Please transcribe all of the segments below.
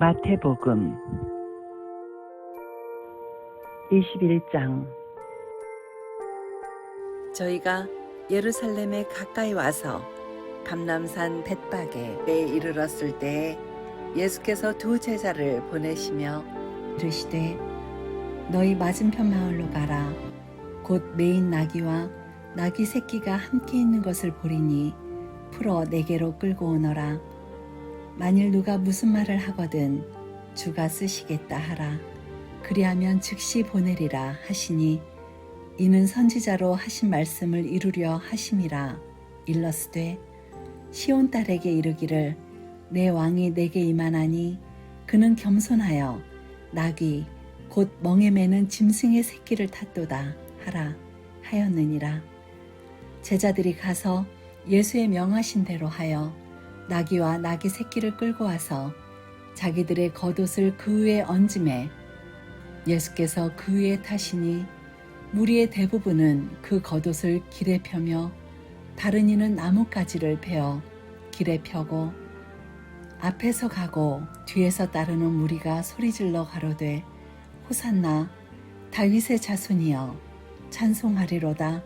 마태복음 21장. 저희가 예루살렘에 가까이 와서 감남산 벳박에 이르렀을 때 예수께서 두 제자를 보내시며 이르시되 너희 맞은편 마을로 가라. 곧 메인 나귀와 나귀 새끼가 함께 있는 것을 보리니 풀어 내게로 끌고 오너라 만일 누가 무슨 말을 하거든 주가 쓰시겠다 하라. 그리하면 즉시 보내리라 하시니 이는 선지자로 하신 말씀을 이루려 하심이라 일러스되 시온 딸에게 이르기를 내 왕이 내게 임하나니 그는 겸손하여 나귀 곧 멍에 매는 짐승의 새끼를 탔도다 하라 하였느니라. 제자들이 가서 예수의 명하신 대로 하여 나귀와 나귀 새끼를 끌고 와서 자기들의 겉옷을 그 위에 얹음에 예수께서 그 위에 타시니 무리의 대부분은 그 겉옷을 길에 펴며 다른 이는 나뭇가지를 베어 길에 펴고 앞에서 가고 뒤에서 따르는 무리가 소리질러 가로되 호산나 다윗의 자손이여 찬송하리로다.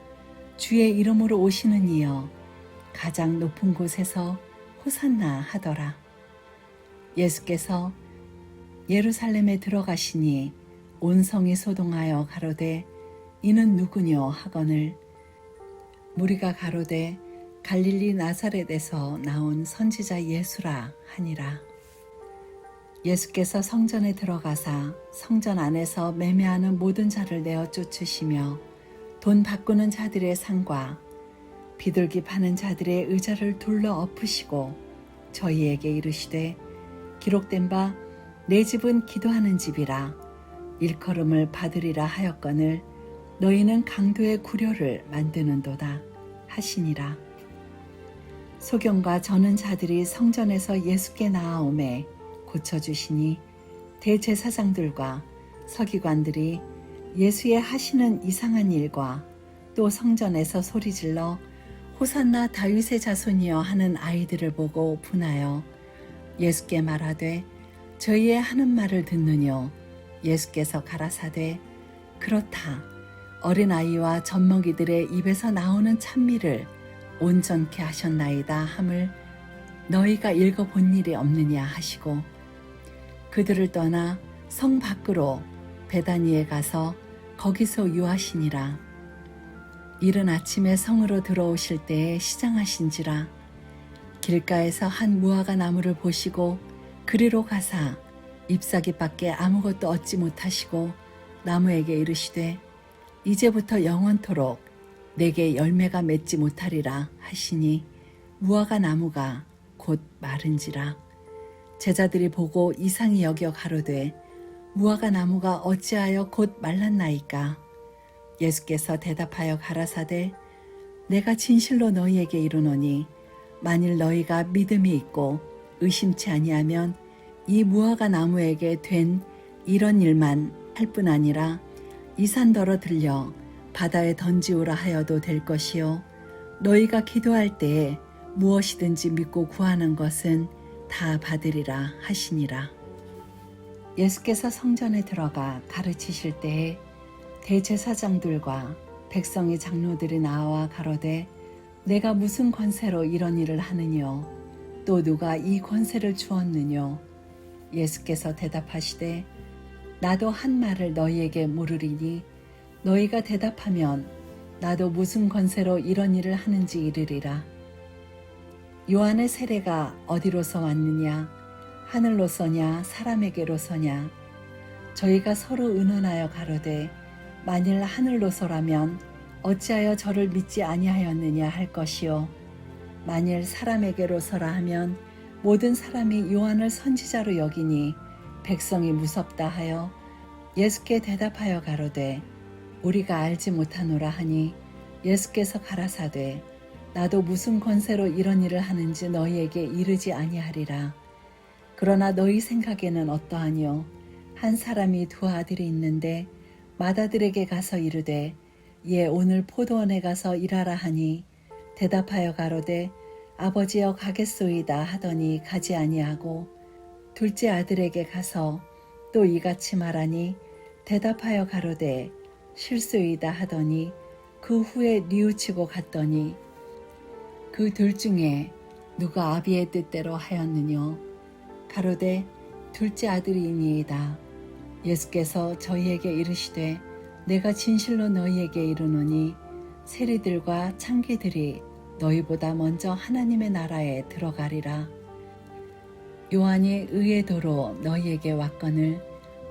주의 이름으로 오시는 이여 가장 높은 곳에서 호산나 하더라. 예수께서 예루살렘에 들어가시니 온 성이 소동하여 가로되 이는 누구뇨? 하거늘. 무리가 가로되 갈릴리 나사렛에서 나온 선지자 예수라 하니라. 예수께서 성전에 들어가사 성전 안에서 매매하는 모든 자를 내어 쫓으시며 돈 바꾸는 자들의 상과 비둘기 파는 자들의 의자를 둘러 엎으시고 저희에게 이르시되 기록된 바 내 집은 기도하는 집이라. 일컬음을 받으리라 하였거늘 너희는 강도의 구려를 만드는도다 하시니라. 소경과 저는 자들이 성전에서 예수께 나아오매 고쳐주시니 대제사장들과 서기관들이 예수의 하시는 이상한 일과 또 성전에서 소리질러 호산나 다윗의 자손이여 하는 아이들을 보고 분하여 예수께 말하되 저희의 하는 말을 듣느뇨? 예수께서 가라사대 그렇다. 어린아이와 젖먹이들의 입에서 나오는 찬미를 온전케 하셨나이다 함을 너희가 읽어본 일이 없느냐 하시고 그들을 떠나 성 밖으로 베다니에 가서 거기서 유하시니라 이른 아침에 성으로 들어오실 때에 시장하신지라. 길가에서 한 무화과 나무를 보시고 그리로 가사 잎사귀 밖에 아무것도 얻지 못하시고 나무에게 이르시되 이제부터 영원토록 내게 열매가 맺지 못하리라 하시니 무화과 나무가 곧 마른지라. 제자들이 보고 이상히 여겨 가로되 무화과 나무가 어찌하여 곧 말랐나이까 예수께서 대답하여 가라사대 내가 진실로 너희에게 이르노니 만일 너희가 믿음이 있고 의심치 아니하면 이 무화과 나무에게 된 이런 일만 할 뿐 아니라 이 산더러 들려 바다에 던지우라 하여도 될 것이요. 너희가 기도할 때에 무엇이든지 믿고 구하는 것은 다 받으리라 하시니라. 예수께서 성전에 들어가 가르치실 때에 대제사장들과 백성의 장로들이 나와 가로되 내가 무슨 권세로 이런 일을 하느뇨? 또 누가 이 권세를 주었느뇨? 예수께서 대답하시되 나도 한 말을 너희에게 물으리니 너희가 대답하면 나도 무슨 권세로 이런 일을 하는지 이르리라. 요한의 세례가 어디로서 왔느냐? 하늘로서냐? 사람에게로서냐? 저희가 서로 의논하여 가로되 만일 하늘로서라면 어찌하여 저를 믿지 아니하였느냐 할 것이요. 만일 사람에게로서라 하면 모든 사람이 요한을 선지자로 여기니 백성이 무섭다 하여 예수께 대답하여 가로되 우리가 알지 못하노라 하니 예수께서 가라사대 나도 무슨 권세로 이런 일을 하는지 너희에게 이르지 아니하리라. 그러나 너희 생각에는 어떠하뇨 한 사람이 두 아들이 있는데 맏아들에게 가서 이르되 예 오늘 포도원에 가서 일하라 하니 대답하여 가로되 아버지여 가겠소이다 하더니 가지 아니하고 둘째 아들에게 가서 또 이같이 말하니 대답하여 가로되 실수이다 하더니 그 후에 뉘우치고 갔더니 그 둘 중에 누가 아비의 뜻대로 하였느뇨? 가로되 둘째 아들이니이다 예수께서 저희에게 이르시되 내가 진실로 너희에게 이르노니 세리들과 창기들이 너희보다 먼저 하나님의 나라에 들어가리라 요한이 의의 도로 너희에게 왔거늘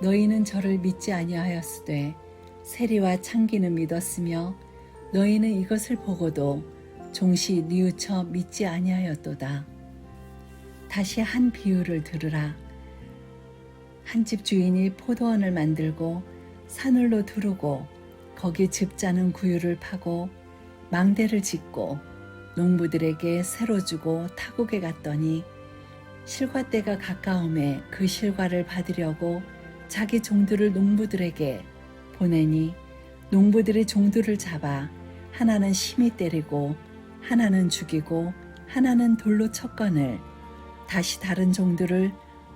너희는 저를 믿지 아니하였으되 세리와 창기는 믿었으며 너희는 이것을 보고도 종시 뉘우쳐 믿지 아니하였도다. 다시 한 비유를 들으라. 한 집 주인이 포도원을 만들고 산을로 두르고 거기 즙자는 구유를 파고 망대를 짓고 농부들에게 새로 주고 타국에 갔더니 실과 때가 가까움에 그 실과를 받으려고 자기 종들을 농부들에게 보내니 농부들이 종들을 잡아 하나는 심히 때리고 하나는 죽이고 하나는 돌로 쳤거늘 다시 다른 종들을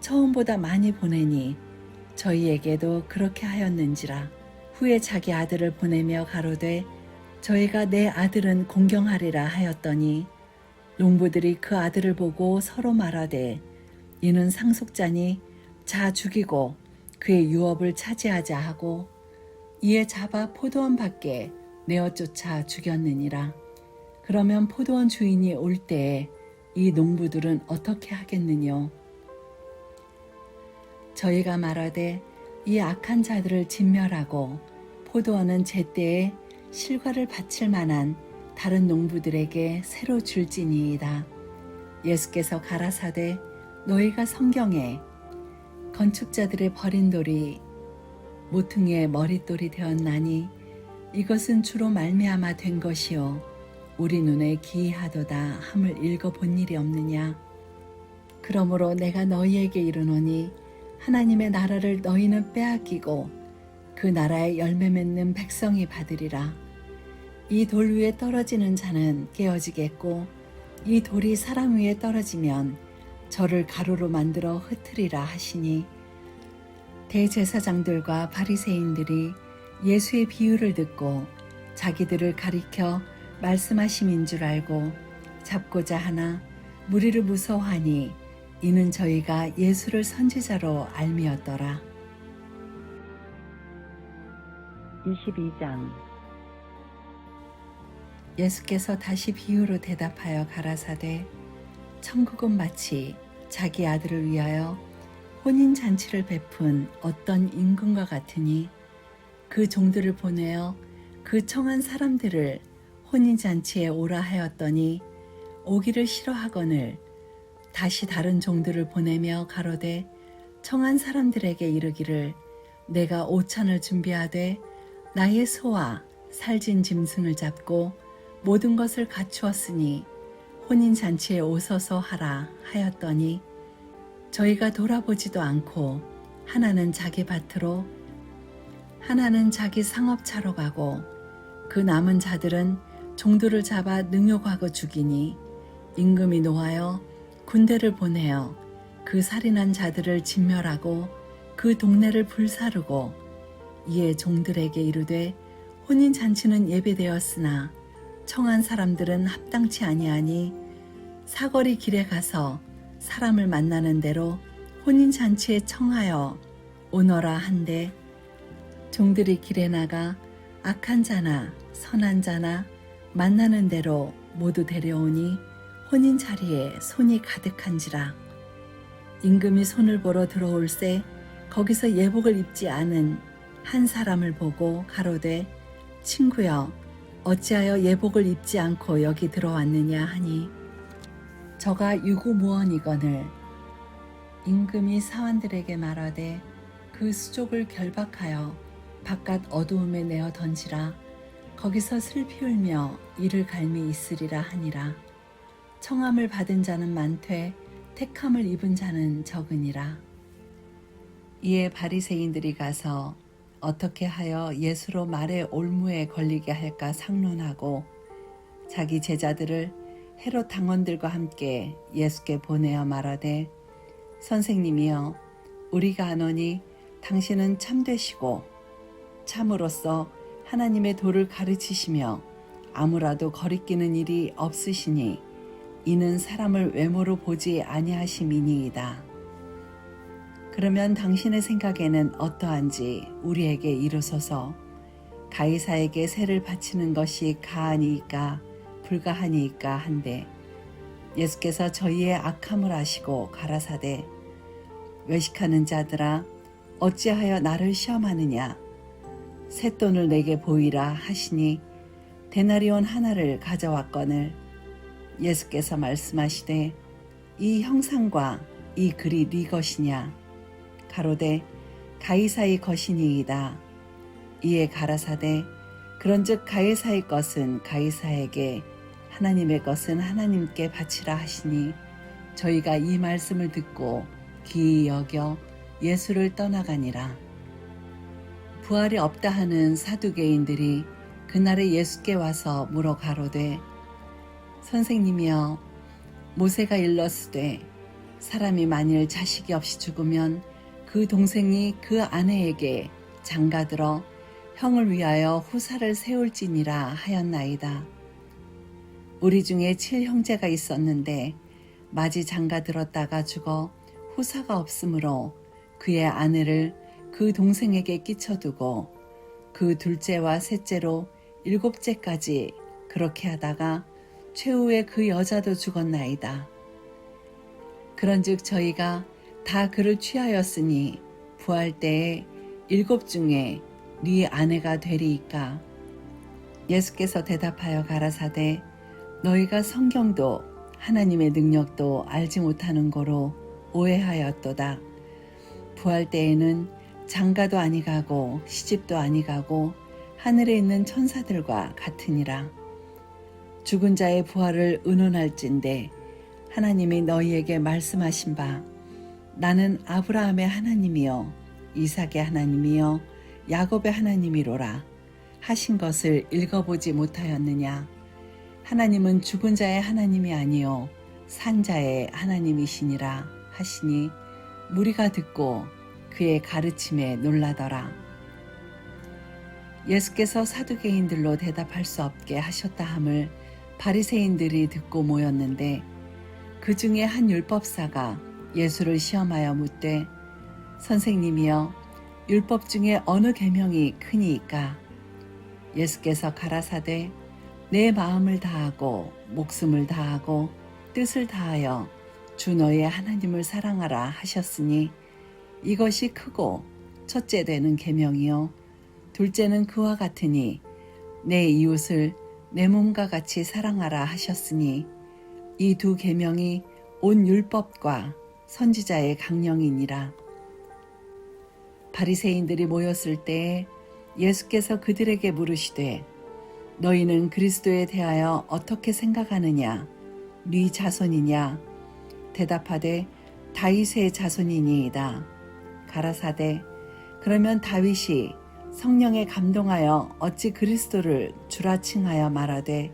처음보다 많이 보내니 저희에게도 그렇게 하였는지라 후에 자기 아들을 보내며 가로되 저희가 내 아들은 공경하리라 하였더니 농부들이 그 아들을 보고 서로 말하되 이는 상속자니 자 죽이고 그의 유업을 차지하자 하고 이에 잡아 포도원 밖에 내어 쫓아 죽였느니라. 그러면 포도원 주인이 올 때에 이 농부들은 어떻게 하겠느뇨? 저희가 말하되 이 악한 자들을 진멸하고 포도원은 제때에 실과를 바칠 만한 다른 농부들에게 새로 줄지니이다. 예수께서 가라사대 너희가 성경에 건축자들의 버린 돌이 모퉁이의 머릿돌이 되었나니 이것은 주로 말미암아 된 것이요 우리 눈에 기이하도다 함을 읽어 본 일이 없느냐 그러므로 내가 너희에게 이르노니 하나님의 나라를 너희는 빼앗기고 그 나라의 열매 맺는 백성이 받으리라. 이 돌 위에 떨어지는 자는 깨어지겠고 이 돌이 사람 위에 떨어지면 저를 가루로 만들어 흩으리라 하시니 대제사장들과 바리새인들이 예수의 비유를 듣고 자기들을 가리켜 말씀하심인 줄 알고 잡고자 하나 무리를 무서워하니 이는 저희가 예수를 선지자로 알미었더라. 22장 예수께서 다시 비유로 대답하여 가라사대 천국은 마치 자기 아들을 위하여 혼인 잔치를 베푼 어떤 임금과 같으니 그 종들을 보내어 그 청한 사람들을 혼인 잔치에 오라 하였더니 오기를 싫어하거늘 다시 다른 종들을 보내며 가로되 청한 사람들에게 이르기를 내가 오찬을 준비하되 나의 소와 살진 짐승을 잡고 모든 것을 갖추었으니 혼인 잔치에 오서서 하라 하였더니 저희가 돌아보지도 않고 하나는 자기 밭으로 하나는 자기 상업차로 가고 그 남은 자들은 종들을 잡아 능욕하고 죽이니 임금이 노하여 군대를 보내어 그 살인한 자들을 진멸하고 그 동네를 불사르고 이에 종들에게 이르되 혼인 잔치는 예배되었으나 청한 사람들은 합당치 아니하니 사거리 길에 가서 사람을 만나는 대로 혼인 잔치에 청하여 오너라 한데 종들이 길에 나가 악한 자나 선한 자나 만나는 대로 모두 데려오니 혼인 자리에 손이 가득한지라 임금이 손을 보러 들어올새 거기서 예복을 입지 않은 한 사람을 보고 가로되 친구여 어찌하여 예복을 입지 않고 여기 들어왔느냐 하니? 저가 유구무원이거늘 임금이 사환들에게 말하되 그 수족을 결박하여 바깥 어두움에 내어 던지라. 거기서 슬피 울며 이를 갈미 있으리라 하니라 청함을 받은 자는 많되 택함을 입은 자는 적으니라. 이에 바리새인들이 가서 어떻게 하여 예수로 말의 올무에 걸리게 할까 상론하고 자기 제자들을 헤롯 당원들과 함께 예수께 보내어 말하되 선생님이여 우리가 아노니 당신은 참되시고 참으로써 하나님의 도를 가르치시며 아무라도 거리끼는 일이 없으시니 이는 사람을 외모로 보지 아니하심이니이다. 그러면 당신의 생각에는 어떠한지 우리에게 이르소서 가이사에게 세를 바치는 것이 가하니이까 불가하니이까 한데 예수께서 저희의 악함을 아시고 가라사대 외식하는 자들아 어찌하여 나를 시험하느냐 새돈을 내게 보이라 하시니 데나리온 하나를 가져왔거늘 예수께서 말씀하시되 이 형상과 이 글이 네 것이냐? 가로되 가이사의 것이니이다. 이에 가라사대 그런즉 가이사의 것은 가이사에게 하나님의 것은 하나님께 바치라 하시니 저희가 이 말씀을 듣고 기이 여겨 예수를 떠나가니라. 부활이 없다 하는 사두개인들이 그날에 예수께 와서 물어 가로되 선생님이여 모세가 일렀으되 사람이 만일 자식이 없이 죽으면 그 동생이 그 아내에게 장가들어 형을 위하여 후사를 세울지니라 하였나이다. 우리 중에 칠 형제가 있었는데 마지 장가들었다가 죽어 후사가 없으므로 그의 아내를 그 동생에게 끼쳐두고 그 둘째와 셋째로 일곱째까지 그렇게 하다가 최후에 그 여자도 죽었나이다. 그런즉 저희가 다 그를 취하였으니 부할 때에 일곱 중에 네 아내가 되리이까? 예수께서 대답하여 가라사대 너희가 성경도 하나님의 능력도 알지 못하는 거로 오해하였도다. 부할 때에는 장가도 아니가고 시집도 아니가고 하늘에 있는 천사들과 같으니라 죽은 자의 부활을 의논할진대 하나님이 너희에게 말씀하신 바 나는 아브라함의 하나님이요 이삭의 하나님이요 야곱의 하나님이로라 하신 것을 읽어보지 못하였느냐? 하나님은 죽은 자의 하나님이 아니요 산 자의 하나님이시니라 하시니 무리가 듣고 그의 가르침에 놀라더라. 예수께서 사두개인들로 대답할 수 없게 하셨다 함을 바리새인들이 듣고 모였는데 그 중에 한 율법사가 예수를 시험하여 묻되 선생님이여 율법 중에 어느 계명이 크니이까? 예수께서 가라사대 내 마음을 다하고 목숨을 다하고 뜻을 다하여 주 너의 하나님을 사랑하라 하셨으니 이것이 크고 첫째 되는 계명이요. 둘째는 그와 같으니 내 이웃을 내 몸과 같이 사랑하라 하셨으니 이 두 계명이 온 율법과 선지자의 강령이니라. 바리새인들이 모였을 때에 예수께서 그들에게 물으시되 너희는 그리스도에 대하여 어떻게 생각하느냐? 네 자손이냐? 대답하되 다윗의 자손이니이다. 가라사대 그러면 다윗이 성령에 감동하여 어찌 그리스도를 주라 칭하여 말하되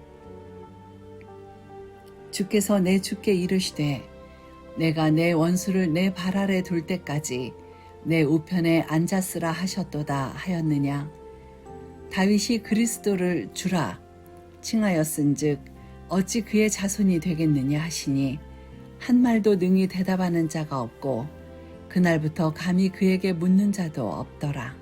주께서 내 주께 이르시되 내가 내 원수를 내 발 아래 둘 때까지 내 우편에 앉았으라 하셨도다 하였느냐? 다윗이 그리스도를 주라 칭하였은즉 어찌 그의 자손이 되겠느냐 하시니 한 말도 능히 대답하는 자가 없고 그날부터 감히 그에게 묻는 자도 없더라